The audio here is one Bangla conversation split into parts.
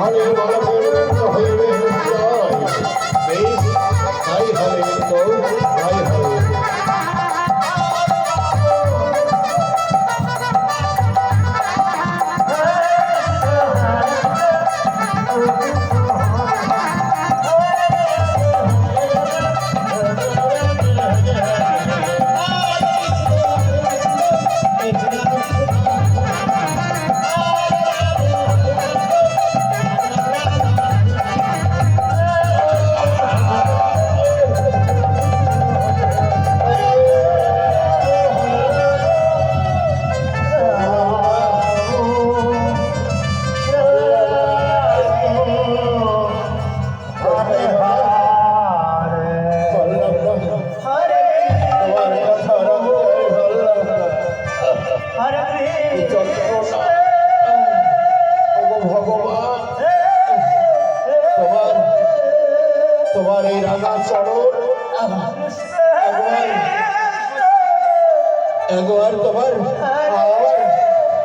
তাহলে বড় হইবে একবার তোমার আবার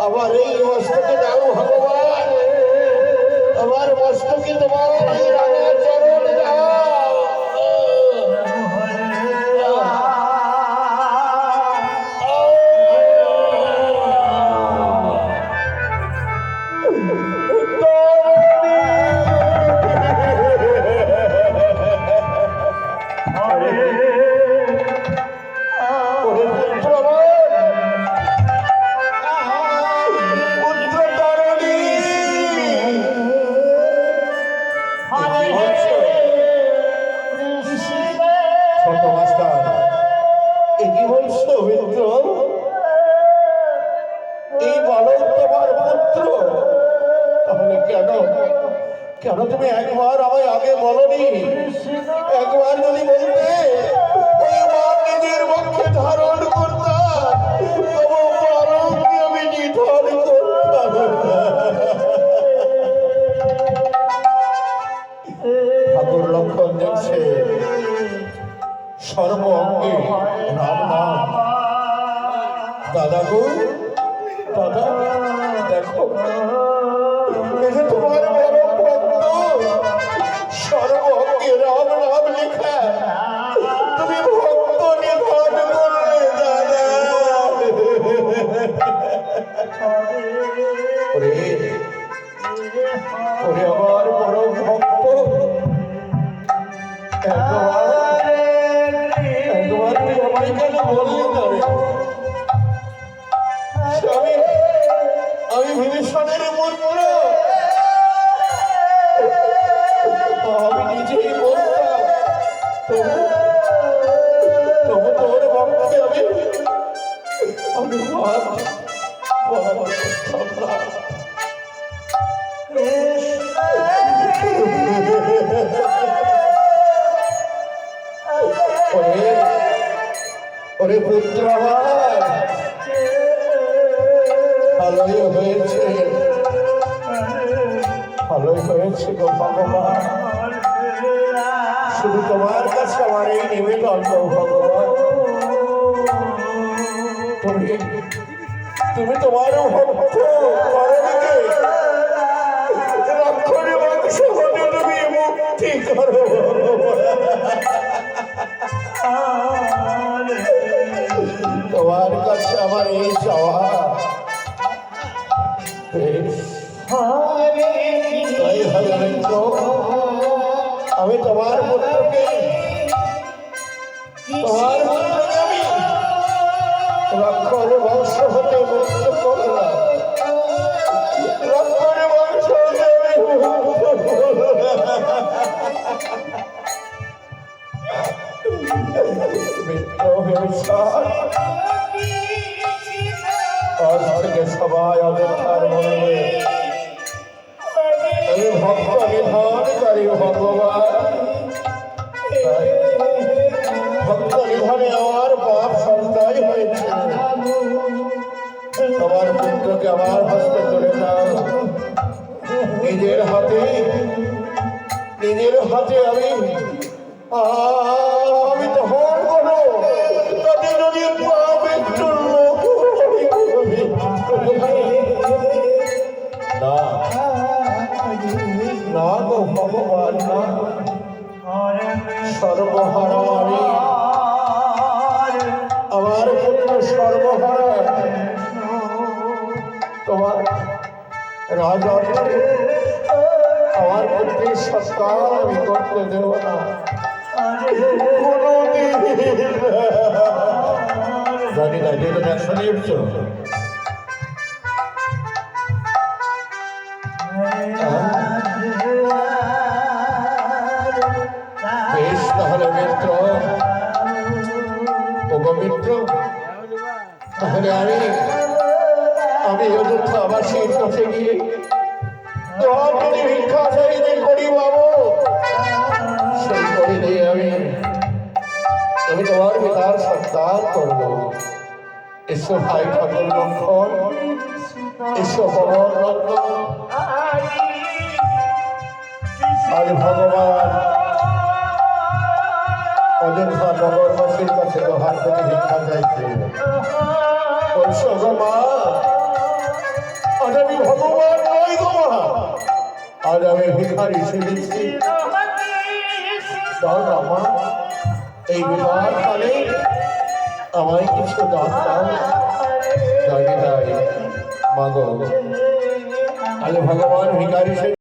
আমার এই মস্তকে দাও ভগবান আমার মস্তকে কেন? কেন তুমি একবার আমায় আগে বলনি? একবার যদি বলতে পক্ষে ধারণ করতাম, তবু বালককে আমি নিধন করতাম সর্ব অঙ্গে রাম নাম। দাদা গো ওরে পুত্র ভালোই হয়েছে। ভালোই হয়েছে গো শুধু তোমার কাছে আমার এই নিবেদন ভগবান। তুমি তুমি তোমার ভক্ত করণীকে তোমার কাছে আমার এই চাওয়া। আমি তোমার পুত্রকে তোমার পুত্রকে আমি রক্ষণ বংশ হতে মুক্ত করলাম। রক্ষণ বংশ হতে আমি মুক্ত করলাম। সবাই অপেক্ষার মনে। আমি ভক্ত নিধনকারী ভগবান। ভক্ত নিধনে আমার পাপ সঞ্চয় হয়েছে। তোমার পুত্রকে আমার হস্তে তুলে দাও। নিজের হাতে নিজের হাতে আমি আ- তোমার আমার সৎকার আমি করতে দেব না। জানি না যেটা নিয়েছো বেশ তাহলে মিত্র তাহলে আমি অযোধ্যাবাসীর কাছে গিয়ে তোমার ভিক্ষা চাইতে করি বাবু সেই করি দিয়ে আমি আমি তোমার পিতার সৎকার করব। এসো ভাই ঠাকুর লক্ষণ, এসো পবন লক্ষণ আজ ভগবান অযোধ্যা নগরবাসীর কাছে ভিক্ষা চাইছে। মা আজ আমি ভগবান নই গো মা। আজ আমি ভিখারি সেজেছি। দাও না মা এই বিবাহ কালে আমায় কিছু দান দাও। জয় নিতাই মাগো আজ ভগবান ভিখারি